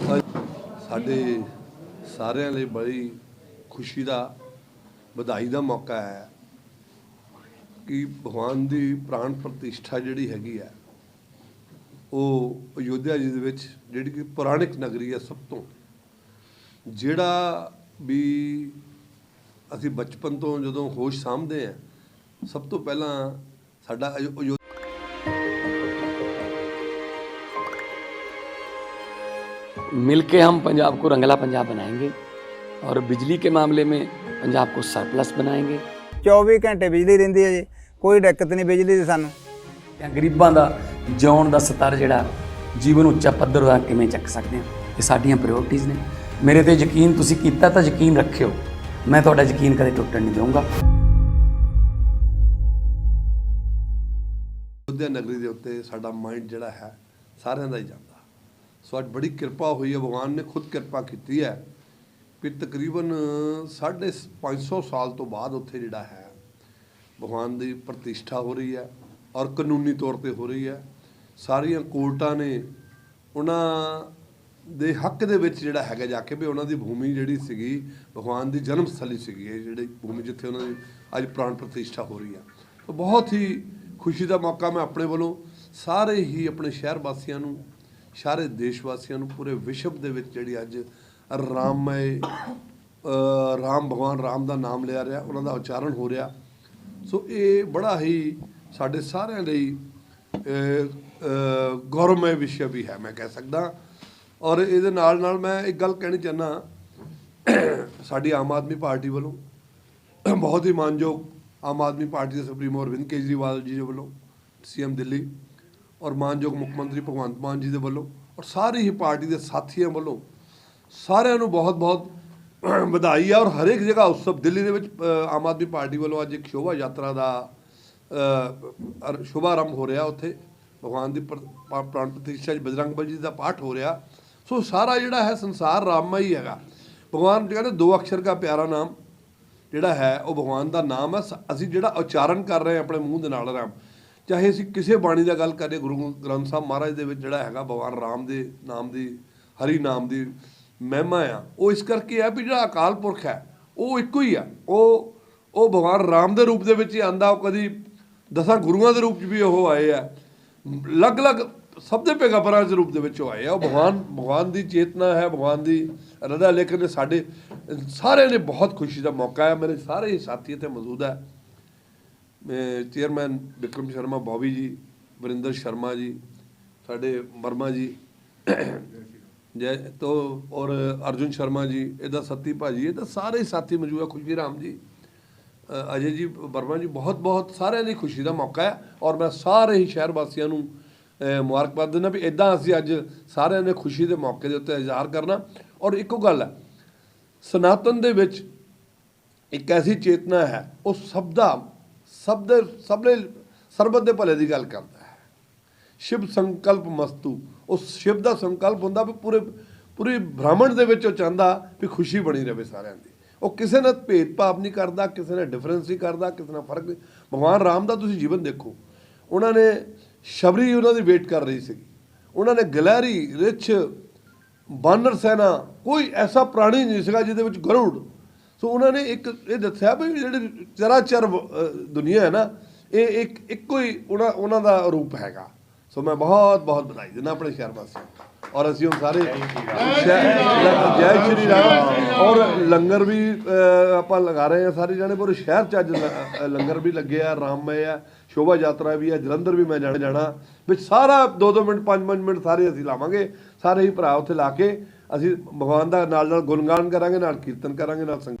ਸਾਡੇ ਸਾਰਿਆਂ ਲਈ ਬੜੀ ਖੁਸ਼ੀ ਦਾ, ਵਧਾਈ ਦਾ ਮੌਕਾ ਹੈ ਕਿ ਭਗਵਾਨ ਦੀ ਪ੍ਰਾਣ ਪ੍ਰਤਿਸ਼ਠਾ ਜਿਹੜੀ ਹੈਗੀ ਹੈ, ਉਹ ਅਯੋਧਿਆ ਜੀ ਦੇ ਵਿੱਚ ਜਿਹੜੀ ਕਿ ਪੁਰਾਣਿਕ ਨਗਰੀ ਹੈ ਸਭ ਤੋਂ, ਜਿਹੜਾ ਵੀ ਅਸੀਂ ਬਚਪਨ ਤੋਂ ਜਦੋਂ ਹੋਸ਼ ਸਾਂਭਦੇ ਆ ਸਭ ਤੋਂ ਪਹਿਲਾਂ ਸਾਡਾ ਅਯੋ- मिल के हम पंजाब को रंगला पंजाब बनाएंगे और बिजली के मामले में पंजाब को सरप्लस बनाएंगे 24 ਘੰਟੇ ਬਿਜਲੀ ਰਹਿੰਦੀ ਹੈ ਜੀ ਕੋਈ ਦਿੱਕਤ ਨਹੀਂ ਬਿਜਲੀ ਦੀ ਸਾਨੂੰ ਜਾਂ ਗਰੀਬਾਂ ਦਾ ਜਿਉਣ ਦਾ ਸਤਰ ਜਿਹੜਾ ਜੀਵਨ ਉੱਚਾ ਪੱਧਰ ਦਾ ਕਿਵੇਂ ਚੱਕ ਸਕਦੇ ਹਾਂ ਇਹ ਸਾਡੀਆਂ ਪ੍ਰਾਇੋਰਟੀਆਂ ਨੇ ਮੇਰੇ ਤੇ ਯਕੀਨ ਤੁਸੀਂ ਕੀਤਾ ਤਾਂ ਯਕੀਨ ਰੱਖਿਓ ਮੈਂ ਤੁਹਾਡਾ ਯਕੀਨ ਕਦੇ ਟੁੱਟਣ ਨਹੀਂ ਦਊਂਗਾ ਅਯੋਧਿਆ ਨਗਰੀ ਦੇ ਉੱਤੇ ਸਾਡਾ ਮਾਈਂਡ ਜਿਹੜਾ ਹੈ ਸਾਰਿਆਂ ਦਾ ਹੀ ਜਾਂਦਾ ਸੋ ਅੱਜ ਬੜੀ ਕਿਰਪਾ ਹੋਈ ਹੈ, ਭਗਵਾਨ ਨੇ ਖੁਦ ਕਿਰਪਾ ਕੀਤੀ ਹੈ ਵੀ ਤਕਰੀਬਨ 550 ਸਾਲ ਤੋਂ ਬਾਅਦ ਉੱਥੇ ਜਿਹੜਾ ਹੈ, ਭਗਵਾਨ ਦੀ ਪ੍ਰਤਿਸ਼ਠਾ ਹੋ ਰਹੀ ਹੈ ਔਰ ਕਾਨੂੰਨੀ ਤੌਰ ਤੇ ਹੋ ਰਹੀ ਹੈ। ਸਾਰੀਆਂ ਕੋਰਟਾਂ ਨੇ ਉਹਨਾਂ ਦੇ ਹੱਕ ਦੇ ਵਿੱਚ ਜਿਹੜਾ ਹੈਗਾ ਜਾ ਕੇ ਵੀ ਉਹਨਾਂ ਦੀ ਭੂਮੀ ਜਿਹੜੀ ਸੀਗੀ, ਭਗਵਾਨ ਦੀ ਜਨਮ ਸਥਲੀ ਸੀਗੀ, ਇਹ ਜਿਹੜੀ ਭੂਮੀ ਜਿੱਥੇ ਉਹਨਾਂ ਦੀ ਅੱਜ ਪ੍ਰਾਣ ਪ੍ਰਤਿਸ਼ਠਾ ਹੋ ਰਹੀ ਹੈ। ਤਾਂ ਬਹੁਤ ਹੀ ਖੁਸ਼ੀ ਦਾ ਮੌਕਾ ਮੈਂ ਆਪਣੇ ਵੱਲੋਂ ਸਾਰੇ ਹੀ ਆਪਣੇ ਸ਼ਹਿਰ ਵਾਸੀਆਂ ਨੂੰ ਸਾਰੇ ਦੇਸ਼ ਵਾਸੀਆਂ ਨੂੰ ਪੂਰੇ ਵਿਸ਼ਵ ਦੇ ਵਿੱਚ ਜਿਹੜੀ ਅੱਜ ਰਾਮਮय ਰਾਮ ਭਗਵਾਨ ਰਾਮ ਦਾ ਨਾਮ ਲਿਆ ਰਿਹਾ ਉਹਨਾਂ ਦਾ ਉਚਾਰਨ ਹੋ ਰਿਹਾ। ਸੋ ਇਹ ਬੜਾ ਹੀ ਸਾਡੇ ਸਾਰਿਆਂ ਲਈ ਅ, ਅ, ਵਿਸ਼ਾ ਵੀ ਹੈ ਮੈਂ ਕਹਿ ਸਕਦਾ। ਔਰ ਇਹਦੇ ਨਾਲ ਨਾਲ ਮੈਂ ਇੱਕ ਗੱਲ ਕਹਿਣੀ ਚਾਹਨਾ ਸਾਡੀ ਆਮ ਆਦਮੀ ਪਾਰਟੀ ਵੱਲੋਂ ਬਹੁਤ ਹੀ ਮਾਨਯੋਗ ਆਮ ਆਦਮੀ ਪਾਰਟੀ ਦੇ ਸੁਪਰੀਮੋ ਅਰਵਿੰਦ ਕੇਜਰੀਵਾਲ ਜੀ ਦੇ ਵੱਲੋਂ ਸੀਐਮ ਦਿੱਲੀ। ਔਰ ਮਾਨਯੋਗ ਮੁੱਖ ਮੰਤਰੀ ਭਗਵੰਤ ਮਾਨ ਜੀ ਦੇ ਵੱਲੋਂ ਔਰ ਸਾਰੀ ਹੀ ਪਾਰਟੀ ਦੇ ਸਾਥੀਆਂ ਵੱਲੋਂ ਸਾਰਿਆਂ ਨੂੰ ਬਹੁਤ-ਬਹੁਤ ਵਧਾਈ ਹੈ ਔਰ ਹਰੇਕ ਜਗ੍ਹਾ ਉਤਸਵ ਦਿੱਲੀ ਦੇ ਵਿੱਚ ਆਮ ਆਦਮੀ ਪਾਰਟੀ ਵੱਲੋਂ ਅੱਜ ਇੱਕ ਸ਼ੋਭਾ ਯਾਤਰਾ ਦਾ ਸ਼ੁਭਾਰੰਭ ਹੋ ਰਿਹਾ ਉੱਥੇ। ਭਗਵਾਨ ਦੀ ਪ੍ਰ- ਪਾ- ਪ੍ਰਾਣ ਪ੍ਰਤਿਸ਼ਠਾ 'ਚ ਬਜਰੰਗ ਬਲੀ ਜੀ ਦਾ ਪਾਠ ਹੋ ਰਿਹਾ। ਸੋ ਸਾਰਾ ਜਿਹੜਾ ਹੈ ਸੰਸਾਰ ਰਾਮਮਈ ਹੀ ਹੈਗਾ। ਭਗਵਾਨ ਕਹਿੰਦੇ ਦੋ ਅਕਸ਼ਰ ਦਾ ਪਿਆਰਾ ਨਾਮ ਜਿਹੜਾ ਹੈ ਉਹ ਭਗਵਾਨ ਦਾ ਨਾਮ ਹੈ। ਸ- ਅਸੀਂ ਜਿਹੜਾ ਉਚਾਰਨ ਕਰ ਰਹੇ ਹਾਂ ਆਪਣੇ ਮੂੰਹ ਦੇ ਨਾਲ ਰਾਮ। ਚਾਹੇ ਅਸੀਂ ਕਿਸੇ ਬਾਣੀ ਦਾ ਗੱਲ ਕਰੀਏ, ਗੁਰੂ ਗ੍ਰੰਥ ਸਾਹਿਬ ਮਹਾਰਾਜ ਦੇ ਵਿੱਚ ਜਿਹੜਾ ਹੈਗਾ ਭਗਵਾਨ ਰਾਮ ਦੇ ਨਾਮ ਦੀ, ਹਰੀ ਨਾਮ ਦੀ ਮਹਿਮਾ ਆ, ਉਹ ਇਸ ਕਰਕੇ ਹੈ ਵੀ ਜਿਹੜਾ ਅਕਾਲ ਪੁਰਖ ਹੈ, ਉਹ ਇੱਕੋ ਹੀ ਆ। ਉਹ ਉਹ ਭਗਵਾਨ ਰਾਮ ਦੇ ਰੂਪ ਦੇ ਵਿੱਚ ਹੀ ਆਂਦਾ, ਉਹ ਕਦੀ ਦਸਾਂ ਗੁਰੂਆਂ ਦੇ ਰੂਪ 'ਚ ਵੀ ਉਹ ਆਏ ਆ। ਅਲੱਗ-ਅਲੱਗ ਸਭ ਦੇ ਪੈਗੰਬਰਾਂ ਦੇ ਰੂਪ ਦੇ ਵਿੱਚ ਉਹ ਆਏ ਆ। ਉਹ ਭਗਵਾਨ ਭਗਵਾਨ ਦੀ ਚੇਤਨਾ ਹੈ, ਭਗਵਾਨ ਦੀ ਰਦਾ ਲੇਕਿਨ ਸਾਡੇ ਸਾਰਿਆਂ ਨੇ ਬਹੁਤ ਖੁਸ਼ੀ ਦਾ ਮੌਕਾ ਹੈ ਮੇਰੇ ਸਾਰੇ ਹੀ ਸਾਥੀ ਇੱਥੇ ਮੌਜੂਦ ਹੈ ਚੇਅਰਮੈਨ ਵਿਕਰਮ ਸ਼ਰਮਾ, ਬੌਬੀ ਜੀ, ਵਰਿੰਦਰ ਸ਼ਰਮਾ ਜੀ, ਸਾਡੇ ਵਰਮਾ ਜੀ, ਜੈ, ਤੋ, ਔਰ ਅਰਜੁਨ ਸ਼ਰਮਾ ਜੀ, ਇਹਦਾ ਸੱਤੀ ਭਾਜੀ ਇਹਦਾ ਸਾਰੇ ਹੀ ਸਾਥੀ ਮੌਜੂਦ ਹੈ ਖੁਸ਼ੀ ਰਾਮ ਜੀ। ਅਜੇ ਜੀ, ਵਰਮਾ ਜੀ, ਬਹੁਤ ਬਹੁਤ ਸਾਰਿਆਂ ਦੀ ਖੁਸ਼ੀ ਦਾ ਮੌਕਾ ਹੈ, ਔਰ ਮੈਂ ਸਾਰੇ ਹੀ ਸ਼ਹਿਰ ਵਾਸੀਆਂ ਨੂੰ ਮੁਬਾਰਕਬਾਦ ਦਿੰਦਾ ਵੀ ਇਦਾਂ ਅਸੀਂ ਅੱਜ ਸਾਰਿਆਂ ਨੇ ਖੁਸ਼ੀ ਦੇ ਮੌਕੇ ਦੇ ਉੱਤੇ ਇਜ਼ਹਾਰ ਕਰਨਾ। ਔਰ ਇੱਕੋ ਗੱਲ ਹੈ, ਸਨਾਤਨ ਦੇ ਵਿੱਚ ਇੱਕ ਐਸੀ ਚੇਤਨਾ ਹੈ, ਉਹ ਸਭ ਦਾ ਸਭ ਦੇ ਸਭ ਲਈ ਸਰਬਤ ਦੇ ਭਲੇ ਦੀ ਗੱਲ ਕਰਦਾ ਹੈ। ਸ਼ਿਵ ਸੰਕਲਪ ਮਸਤੂ, ਉਸ ਸ਼ਿਵ ਦਾ ਸੰਕਲਪ ਹੁੰਦਾ ਵੀ ਪੂਰੇ ਪੂਰੀ ਬ੍ਰਾਹਮਣ ਦੇ ਵਿੱਚ ਉਹ ਚਾਹੁੰਦਾ ਵੀ ਖੁਸ਼ੀ ਬਣੀ ਰਹੇ ਸਾਰਿਆਂ ਦੀ। ਉਹ ਕਿਸੇ ਨਾਲ ਭੇਦਭਾਵ ਨਹੀਂ ਕਰਦਾ, ਕਿਸੇ ਨਾਲ ਡਿਫਰੈਂਸ ਨਹੀਂ ਕਰਦਾ, ਕਿਸੇ ਨਾਲ ਫ਼ਰਕ ਨਹੀਂ। ਭਗਵਾਨ ਰਾਮ ਦਾ ਤੁਸੀਂ ਜੀਵਨ ਦੇਖੋ, ਉਹਨਾਂ ਨੇ ਸ਼ਬਰੀ ਉਹਨਾਂ ਦੀ ਵੇਟ ਕਰ ਰਹੀ ਸੀਗੀ। ਉਹਨਾਂ ਨੇ ਗਲਹਿਰੀ, ਰਿਛ, ਬਾਨਰ ਸੈਨਾ, ਕੋਈ ਐਸਾ ਪ੍ਰਾਣੀ ਨਹੀਂ ਸੀਗਾ ਜਿਹਦੇ ਵਿੱਚ ਗਰੁੜ ਸੋ ਉਹਨਾਂ ਨੇ ਇੱਕ ਇਹ ਦੱਸਿਆ ਵੀ ਜਿਹੜੇ ਚਰਾਚਰ ਅ, ਦੁਨੀਆ ਹੈ ਨਾ ਇਹ ਇੱਕ ਇੱਕੋ ਹੀ ਉਹਨਾਂ ਉਹਨਾਂ ਦਾ ਰੂਪ ਹੈਗਾ। ਸੋ ਮੈਂ ਬਹੁਤ ਬਹੁਤ ਵਧਾਈ ਦਿੰਦਾ ਆਪਣੇ ਸ਼ਹਿਰ ਵਾਸੀਆਂ। ਔਰ ਅਸੀਂ ਹੁਣ ਸਾਰੇ ਜੈ ਸ਼੍ਰੀ ਰਾਮ। ਔਰ ਲੰਗਰ ਵੀ ਆਪਾਂ ਲਗਾ ਰਹੇ ਹਾਂ ਸਾਰੇ ਜਾਣੇ ਪੂਰੇ ਸ਼ਹਿਰ ਚ ਅੱਜ ਲੰਗਰ ਵੀ ਲੱਗੇ ਆ ਰਾਮਮय ਆ ਸ਼ੋਭਾ ਯਾਤਰਾ ਵੀ ਹੈ ਜਲੰਧਰ ਵੀ ਮੈਂ ਜਾਣਾ ਜਾਣਾ। ਵਿੱਚ ਸਾਰਾ 2-2 ਮਿੰਟ 5-5 ਮਿੰਟ ਸਾਰੇ ਅਸੀਂ ਲਾਵਾਂਗੇ। ਸਾਰੇ ਹੀ ਭਰਾ ਉੱਥੇ ਲਾ ਕੇ ਅਸੀਂ ਭਗਵਾਨ ਦਾ ਨਾਲ ਨਾਲ ਗੁਣਗਾਨ ਕਰਾਂਗੇ ਨਾਲ ਕੀਰਤਨ ਕਰਾਂਗੇ ਨਾਲ ਸੰਗ